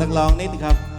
นักร้องนิดครับ